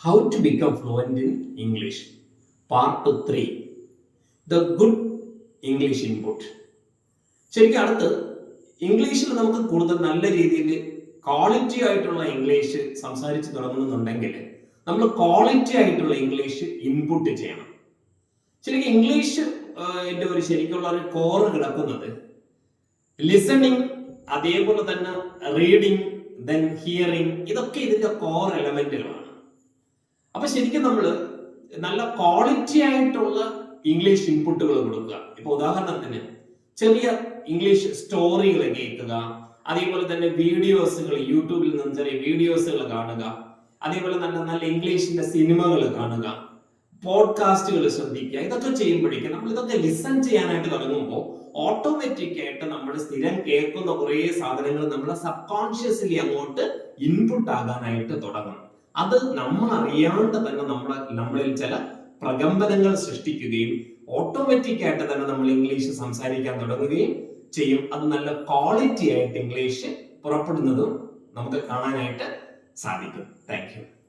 How to become fluent in English part three the good English input ശരിക്കും അടുത്ത് ഇംഗ്ലീഷിൽ നമുക്ക് കൂടുതൽ നല്ല രീതിയിൽ ക്വാളിറ്റി ആയിട്ടുള്ള ഇംഗ്ലീഷ് സംസാരിച്ച് തുടങ്ങുന്നുണ്ടെങ്കിൽ നമ്മൾ ക്വാളിറ്റി ആയിട്ടുള്ള ഇംഗ്ലീഷ് ഇൻപുട്ട് ചെയ്യണം. ശരിക്കും ഇംഗ്ലീഷ് എന്റെ ഒരു ശരിക്കുള്ള ഒരു കോർ കിടക്കുന്നത് ലിസണിങ് അതേപോലെ തന്നെ റീഡിങ് ദെൻ ഹിയറിങ് ഇതൊക്കെ ഇതിന്റെ കോർ എലമെന്റുകളാണ് അപ്പൊ ശരിക്കും നമ്മൾ നല്ല ക്വാളിറ്റി ആയിട്ടുള്ള ഇംഗ്ലീഷ് ഇൻപുട്ടുകൾ കൊടുക്കുക. ഇപ്പൊ ഉദാഹരണത്തിന് ചെറിയ ഇംഗ്ലീഷ് സ്റ്റോറികൾ കേൾക്കുക അതേപോലെ തന്നെ വീഡിയോസുകൾ യൂട്യൂബിൽ നിന്ന് ചെറിയ വീഡിയോസുകൾ കാണുക അതേപോലെ നല്ല നല്ല ഇംഗ്ലീഷിന്റെ സിനിമകൾ കാണുക പോഡ്കാസ്റ്റുകൾ ശ്രദ്ധിക്കുക ഇതൊക്കെ ചെയ്യുമ്പോഴേക്കും നമ്മൾ ഇതൊക്കെ ലിസൺ ചെയ്യാനായിട്ട് തുടങ്ങുമ്പോൾ ഓട്ടോമാറ്റിക് ആയിട്ട് നമ്മൾ സ്ഥിരം കേൾക്കുന്ന കുറേ സാധനങ്ങൾ നമ്മളെ സബ് കോൺഷ്യസ്ലി അങ്ങോട്ട് ഇൻപുട്ട് ആകാനായിട്ട് തുടങ്ങും അത് നമ്മൾ അറിയാണ്ട് തന്നെ നമ്മളെ നമ്മളിൽ ചില പ്രകമ്പനങ്ങൾ സൃഷ്ടിക്കുകയും ഓട്ടോമാറ്റിക് ആയിട്ട് തന്നെ നമ്മൾ ഇംഗ്ലീഷ് സംസാരിക്കാൻ തുടങ്ങുകയും ചെയ്യും. അത് നല്ല ക്വാളിറ്റി ആയിട്ട് ഇംഗ്ലീഷ് പുറപ്പെടുന്നതും നമുക്ക് കാണാനായിട്ട് സാധിക്കും. താങ്ക്